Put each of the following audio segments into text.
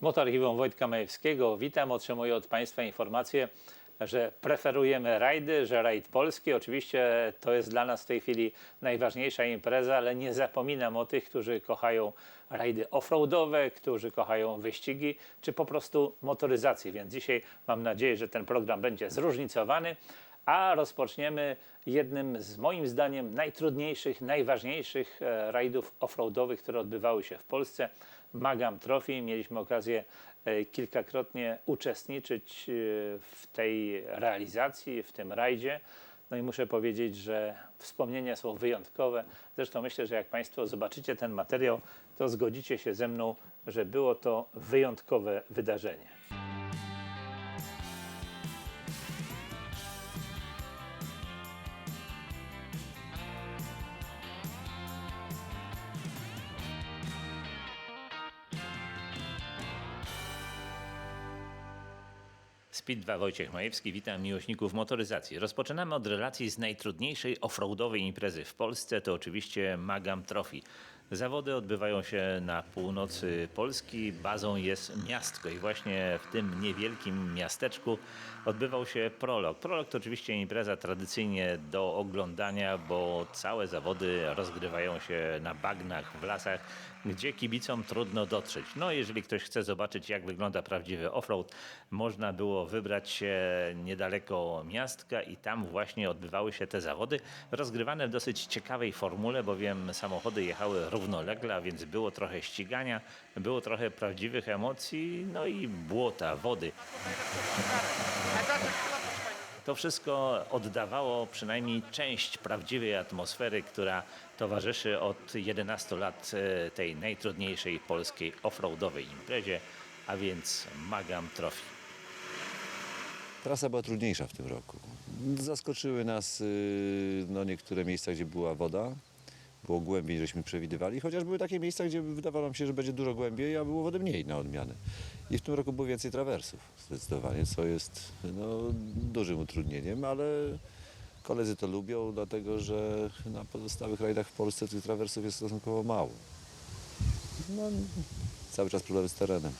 Motorarchiwum Wojtka Majewskiego. Witam, otrzymuję od Państwa informację, że preferujemy rajdy, że rajd polski. Oczywiście to jest dla nas w tej chwili najważniejsza impreza, ale nie zapominam o tych, którzy kochają rajdy offroadowe, którzy kochają wyścigi, czy po prostu motoryzację. Więc dzisiaj mam nadzieję, że ten program będzie zróżnicowany. A rozpoczniemy jednym z moim zdaniem najtrudniejszych, najważniejszych e, rajdów offroadowych, które odbywały się w Polsce. Magam Trophy. Mieliśmy okazję e, kilkakrotnie uczestniczyć e, w tej realizacji, w tym rajdzie. No i muszę powiedzieć, że wspomnienia są wyjątkowe. Zresztą myślę, że jak Państwo zobaczycie ten materiał, to zgodzicie się ze mną, że było to wyjątkowe wydarzenie. Speed 2 Wojciech Majewski, witam miłośników motoryzacji. Rozpoczynamy od relacji z najtrudniejszej offroadowej imprezy w Polsce, to oczywiście Magam Trophy. Zawody odbywają się na północy Polski, bazą jest miastko i właśnie w tym niewielkim miasteczku odbywał się prolog. Prolog to oczywiście impreza tradycyjnie do oglądania, bo całe zawody rozgrywają się na bagnach, w lasach, gdzie kibicom trudno dotrzeć. No jeżeli ktoś chce zobaczyć jak wygląda prawdziwy offroad, można było wybrać się niedaleko miastka i tam właśnie odbywały się te zawody, rozgrywane w dosyć ciekawej formule, bowiem samochody jechały równolegle, a więc było trochę ścigania, było trochę prawdziwych emocji, no i błota, wody. To wszystko oddawało przynajmniej część prawdziwej atmosfery, która towarzyszy od 11 lat e, tej najtrudniejszej polskiej offroadowej imprezie, a więc Magam Trophy. Trasa była trudniejsza w tym roku. Zaskoczyły nas y, no, niektóre miejsca, gdzie była woda. Było głębiej, żeśmy przewidywali, chociaż były takie miejsca, gdzie wydawało nam się, że będzie dużo głębiej, a było wody mniej na odmianę. I w tym roku było więcej trawersów zdecydowanie, co jest no, dużym utrudnieniem, ale koledzy to lubią, dlatego że na pozostałych rajdach w Polsce tych trawersów jest stosunkowo mało. No, cały czas problemy z terenem.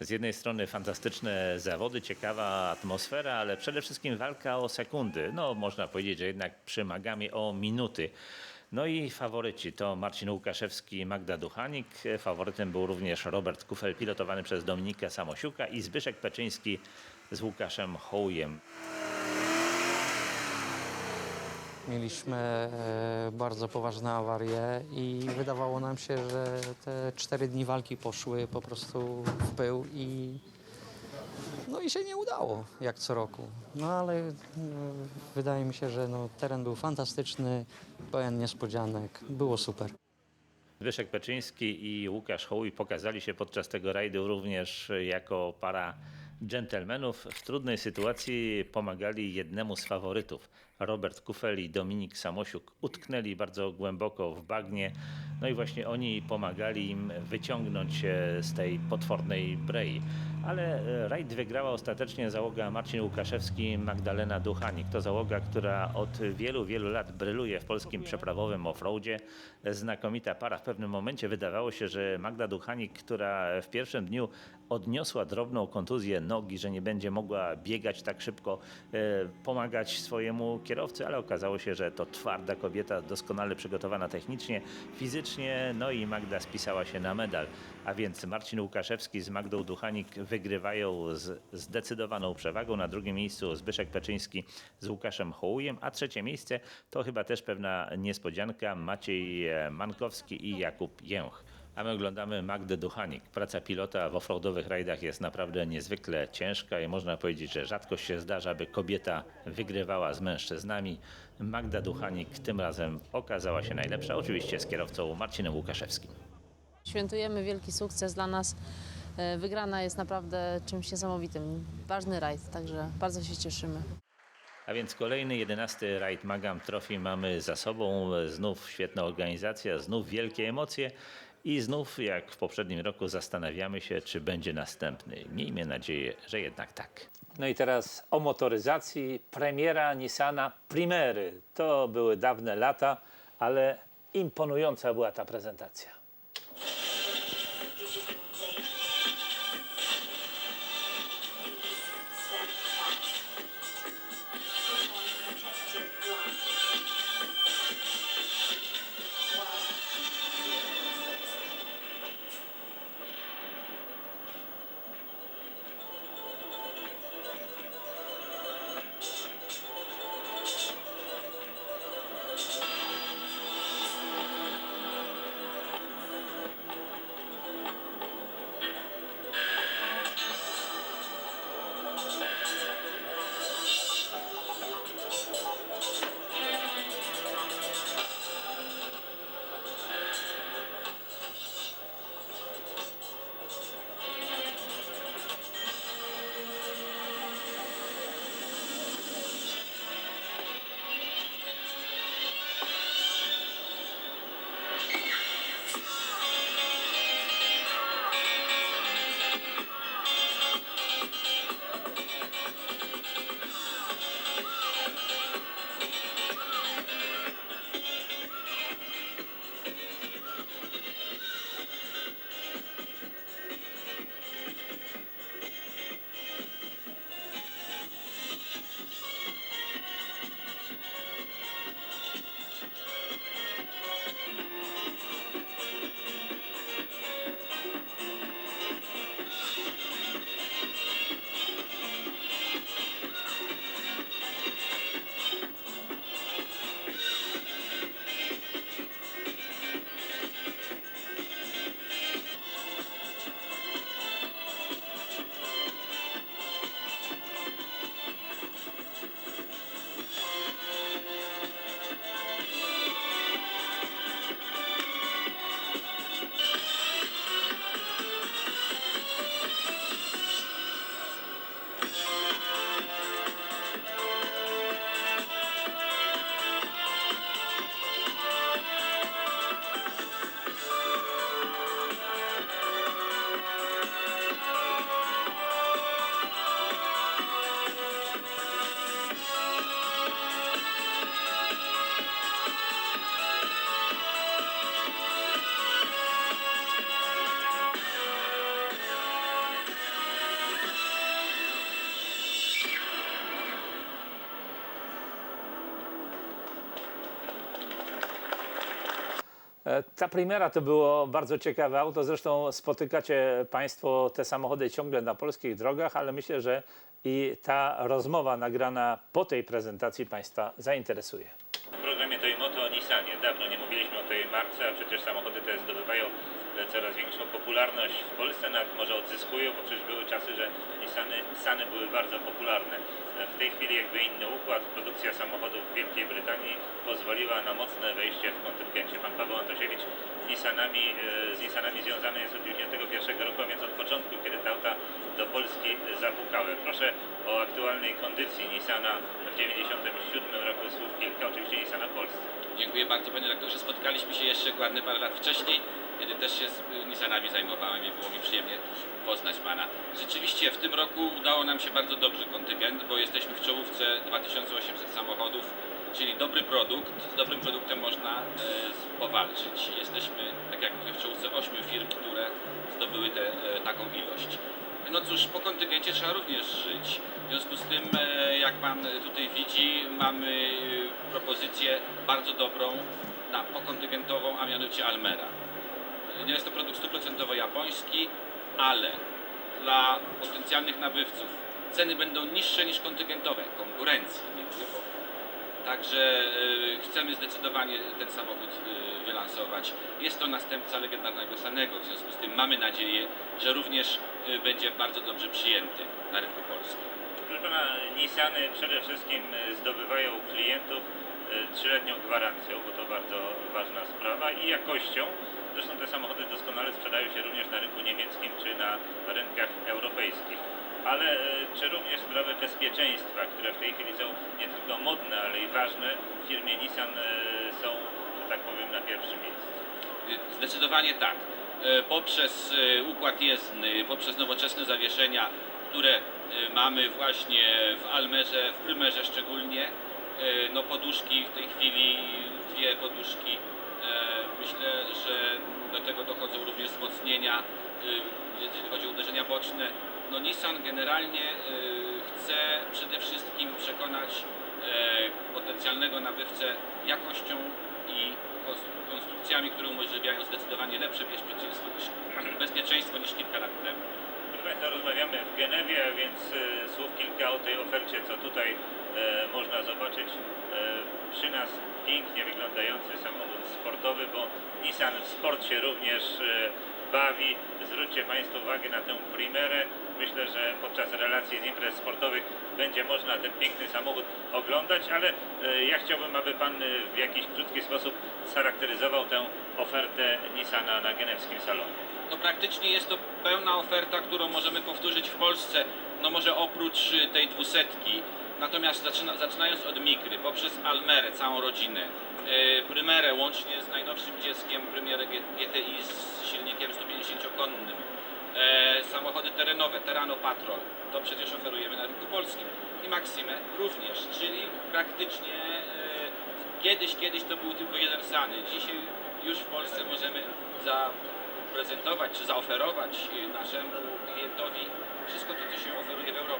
Z jednej strony fantastyczne zawody, ciekawa atmosfera, ale przede wszystkim walka o sekundy. No, można powiedzieć, że jednak przy Magamie o minuty. No i faworyci to Marcin Łukaszewski i Magda Duchanik. Faworytem był również Robert Kufel, pilotowany przez Dominikę Samosiuka i Zbyszek Peczyński z Łukaszem Hołjem. Mieliśmy e, bardzo poważne awarie i wydawało nam się, że te cztery dni walki poszły po prostu w pył i no i się nie udało, jak co roku. No ale e, wydaje mi się, że no, teren był fantastyczny, pełen niespodzianek, było super. Zbyszek Peczyński i Łukasz Hołuj pokazali się podczas tego rajdu również jako para dżentelmenów. W trudnej sytuacji pomagali jednemu z faworytów. Robert Kufel i Dominik Samosiuk utknęli bardzo głęboko w bagnie. No i właśnie oni pomagali im wyciągnąć się z tej potwornej brei. Ale e, rajd wygrała ostatecznie załoga Marcin Łukaszewski i Magdalena Duchanik. To załoga, która od wielu, wielu lat bryluje w polskim przeprawowym offroadzie. Znakomita para. W pewnym momencie wydawało się, że Magda Duchanik, która w pierwszym dniu odniosła drobną kontuzję nogi, że nie będzie mogła biegać tak szybko, e, pomagać swojemu kierowcy, ale okazało się, że to twarda kobieta, doskonale przygotowana technicznie, fizycznie, no i Magda spisała się na medal. A więc Marcin Łukaszewski z Magdą Duchanik wygrywają z zdecydowaną przewagą. Na drugim miejscu Zbyszek Peczyński z Łukaszem Hołujem, a trzecie miejsce to chyba też pewna niespodzianka Maciej e, Mankowski i Jakub Jęch. A my oglądamy Magdę Duchanik. Praca pilota w offroadowych rajdach jest naprawdę niezwykle ciężka i można powiedzieć, że rzadko się zdarza, by kobieta wygrywała z mężczyznami. Magda Duchanik tym razem okazała się najlepsza, oczywiście z kierowcą Marcinem Łukaszewskim. Świętujemy wielki sukces dla nas. E, Wygrana jest naprawdę czymś niesamowitym. Ważny rajd, także bardzo się cieszymy. A więc kolejny, jedenasty rajd Magam Trophy mamy za sobą. Znów świetna organizacja, znów wielkie emocje i znów, jak w poprzednim roku, zastanawiamy się, czy będzie następny. Miejmy nadzieję, że jednak tak. No i teraz o motoryzacji. Premiera Nissana Primery. To były dawne lata, ale imponująca była ta prezentacja. Ta Primera to było bardzo ciekawe auto. Zresztą spotykacie Państwo te samochody ciągle na polskich drogach, ale myślę, że i ta rozmowa nagrana po tej prezentacji Państwa zainteresuje. W programie to i moto o. Dawno nie mówiliśmy o tej marce, a przecież samochody te zdobywają e, coraz większą popularność w Polsce, nawet może odzyskują, bo przecież były czasy, że Nissany Sany były bardzo popularne. W tej chwili jakby inny układ, produkcja samochodów w Wielkiej Brytanii pozwoliła na mocne wejście w kontyngencie. Pan Paweł Antosiewicz z Nissanami, e, z Nissanami związany jest od 1991 roku, a więc od początku, kiedy te auta do Polski zapukały. Proszę o aktualnej kondycji Nissana w 1997 roku, słów kilka, oczywiście Nissana w Polsce. Dziękuję bardzo panie doktorze. Spotkaliśmy się jeszcze ładne parę lat wcześniej, kiedy też się y, Nissanami zajmowałem i było mi przyjemnie poznać pana. Rzeczywiście w tym roku udało nam się bardzo dobrze kontyngent, bo jesteśmy w czołówce 2800 samochodów, czyli dobry produkt. Z dobrym produktem można e, powalczyć. Jesteśmy, tak jak mówię, w czołówce 8 firm, które zdobyły te, e, taką ilość. No cóż, po kontyngencie trzeba również żyć. W związku z tym, e, jak Pan tutaj widzi, mamy propozycję bardzo dobrą na pokontyngentową, a mianowicie Almera. Nie jest to produkt stuprocentowo japoński, ale dla potencjalnych nabywców ceny będą niższe niż kontyngentowe, konkurencji Także y, chcemy zdecydowanie ten samochód y, wylansować. Jest to następca legendarnego Sanego, w związku z tym mamy nadzieję, że również y, będzie bardzo dobrze przyjęty na rynku polskim. Proszę pana, Nissany przede wszystkim zdobywają klientów trzyletnią gwarancją, bo to bardzo ważna sprawa i jakością. Zresztą te samochody doskonale sprzedają się również na rynku niemieckim czy na rynkach europejskich. Ale e, czy również sprawy bezpieczeństwa, które w tej chwili są nie tylko modne, ale i ważne, w firmie Nissan e, są, że tak powiem, na pierwszym miejscu? Y, Zdecydowanie tak. E, Poprzez e, układ jezdny, poprzez nowoczesne zawieszenia, które e, mamy właśnie w Almerze, w Prymerze szczególnie, e, no poduszki w tej chwili, dwie poduszki. Myślę, że do tego dochodzą również wzmocnienia, e, jeżeli chodzi o uderzenia boczne. No Nissan generalnie e, chce przede wszystkim przekonać e, potencjalnego nabywcę jakością i konstru- konstrukcjami, które umożliwiają zdecydowanie lepsze bezpieczeństwo niż, bezpieczeństwo niż kilka lat temu. Państwa, rozmawiamy w Genewie, więc słów kilka o tej ofercie, co tutaj można zobaczyć. Przy nas pięknie wyglądający samochód sportowy, bo Nissan w sporcie również e, bawi. Zwróćcie Państwo uwagę na tę primerę. Myślę, że podczas relacji z imprez sportowych będzie można ten piękny samochód oglądać, ale e, ja chciałbym, aby Pan w jakiś krótki sposób scharakteryzował tę ofertę Nissana na genewskim salonie. No praktycznie jest to pełna oferta, którą możemy powtórzyć w Polsce, no może oprócz tej dwusetki. Natomiast zaczyna, zaczynając od Mikry, poprzez Almerę, całą rodzinę, yy, Prymerę łącznie z najnowszym dzieckiem, Premierę G- GTI z silnikiem 150-konnym, e, samochody terenowe, Terrano Patrol, to przecież oferujemy na rynku polskim i Maximę również, czyli praktycznie e, kiedyś, kiedyś to był tylko jeden Sany, dzisiaj już w Polsce możemy zaprezentować czy zaoferować naszemu klientowi wszystko to, co się oferuje w Europie.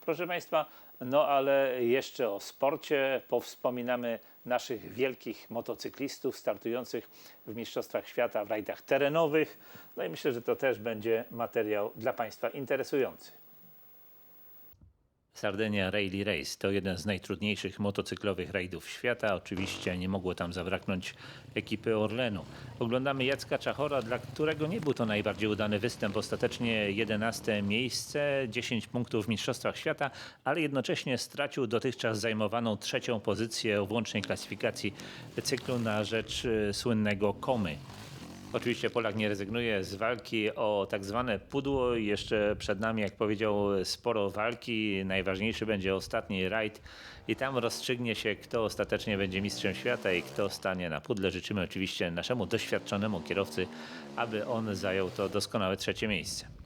Proszę Państwa, no ale jeszcze o sporcie powspominamy naszych wielkich motocyklistów startujących w Mistrzostwach Świata w rajdach terenowych. No i myślę, że to też będzie materiał dla Państwa interesujący. Sardynia Rally Race to jeden z najtrudniejszych motocyklowych rajdów świata. Oczywiście nie mogło tam zabraknąć ekipy Orlenu. Oglądamy Jacka Czachora, dla którego nie był to najbardziej udany występ. Ostatecznie 11 miejsce, 10 punktów w Mistrzostwach Świata, ale jednocześnie stracił dotychczas zajmowaną trzecią pozycję w łącznej klasyfikacji cyklu na rzecz y, słynnego Komy. Oczywiście Polak nie rezygnuje z walki o tak zwane pudło. Jeszcze przed nami, jak powiedział, sporo walki. Najważniejszy będzie ostatni rajd i tam rozstrzygnie się, kto ostatecznie będzie mistrzem świata i kto stanie na pudle. Życzymy oczywiście naszemu doświadczonemu kierowcy, aby on zajął to doskonałe trzecie miejsce.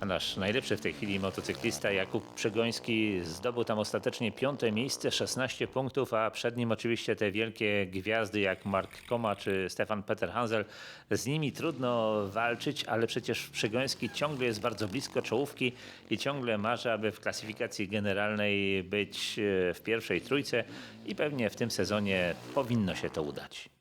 A nasz najlepszy w tej chwili motocyklista Jakub Przegoński zdobył tam ostatecznie piąte miejsce, 16 punktów, a przed nim oczywiście te wielkie gwiazdy jak Mark Koma czy Stefan Peter Hansel. Z nimi trudno walczyć, ale przecież Przegoński ciągle jest bardzo blisko czołówki i ciągle marzy, aby w klasyfikacji generalnej być e, w pierwszej trójce i pewnie w tym sezonie powinno się to udać.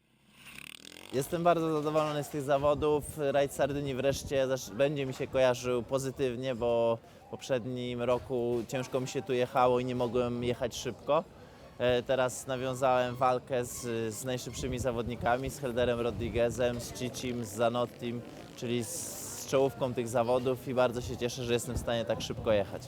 Jestem bardzo zadowolony z tych zawodów. Rajd Sardynii wreszcie będzie mi się kojarzył pozytywnie, bo w poprzednim roku ciężko mi się tu jechało i nie mogłem jechać szybko. E, Teraz nawiązałem walkę z, z najszybszymi zawodnikami, z Helderem Rodriguezem, z Cicim, z Zanottim, czyli z, z czołówką tych zawodów i bardzo się cieszę, że jestem w stanie tak szybko jechać.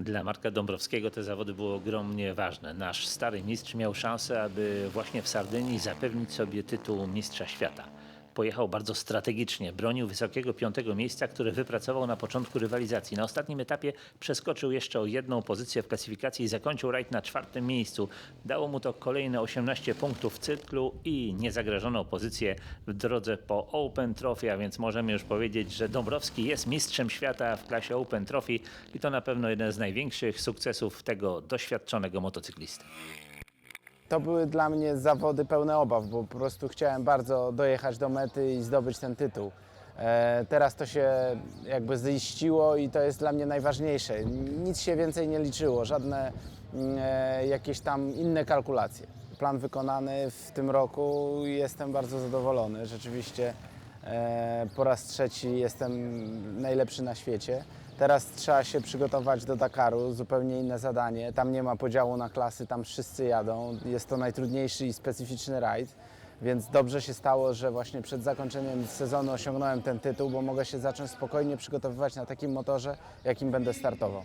Dla Marka Dąbrowskiego te zawody były ogromnie ważne. Nasz stary mistrz miał szansę, aby właśnie w Sardynii zapewnić sobie tytuł mistrza świata. Pojechał bardzo strategicznie, bronił wysokiego piątego miejsca, które wypracował na początku rywalizacji. Na ostatnim etapie przeskoczył jeszcze o jedną pozycję w klasyfikacji i zakończył rajd na czwartym miejscu. Dało mu to kolejne 18 punktów w cyklu i niezagrażoną pozycję w drodze po Open Trophy, a więc możemy już powiedzieć, że Dąbrowski jest mistrzem świata w klasie Open Trophy i to na pewno jeden z największych sukcesów tego doświadczonego motocyklisty. To były dla mnie zawody pełne obaw, bo po prostu chciałem bardzo dojechać do mety i zdobyć ten tytuł. E, teraz to się jakby ziściło i to jest dla mnie najważniejsze. Nic się więcej nie liczyło, żadne mm, e, jakieś tam inne kalkulacje. Plan wykonany w tym roku jestem bardzo zadowolony. Rzeczywiście e, po raz trzeci jestem najlepszy na świecie. Teraz trzeba się przygotować do Dakaru, zupełnie inne zadanie. Tam nie ma podziału na klasy, tam wszyscy jadą. Jest to najtrudniejszy i specyficzny rajd, więc dobrze się stało, że właśnie przed zakończeniem sezonu osiągnąłem ten tytuł, bo mogę się zacząć spokojnie przygotowywać na takim motorze, jakim będę startował.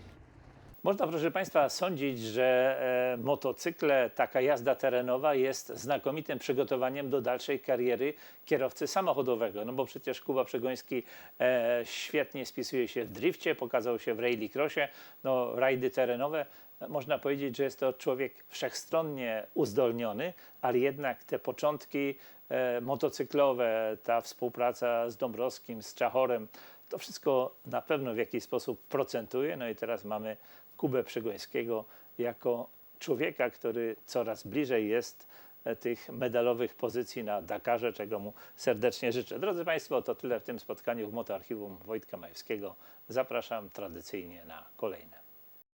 Można, proszę Państwa, sądzić, że e, motocykle, taka jazda terenowa jest znakomitym przygotowaniem do dalszej kariery kierowcy samochodowego. No bo przecież Kuba Przegoński e, świetnie spisuje się w drifcie, pokazał się w rallycrossie, no rajdy terenowe. Można powiedzieć, że jest to człowiek wszechstronnie uzdolniony, ale jednak te początki e, motocyklowe, ta współpraca z Dąbrowskim, z Czachorem, to wszystko na pewno w jakiś sposób procentuje. No i teraz mamy Kubę Przegońskiego jako człowieka, który coraz bliżej jest e, tych medalowych pozycji na Dakarze, czego mu serdecznie życzę. Drodzy Państwo, to tyle w tym spotkaniu w Motoarchiwum Wojtka Majewskiego. Zapraszam tradycyjnie na kolejne.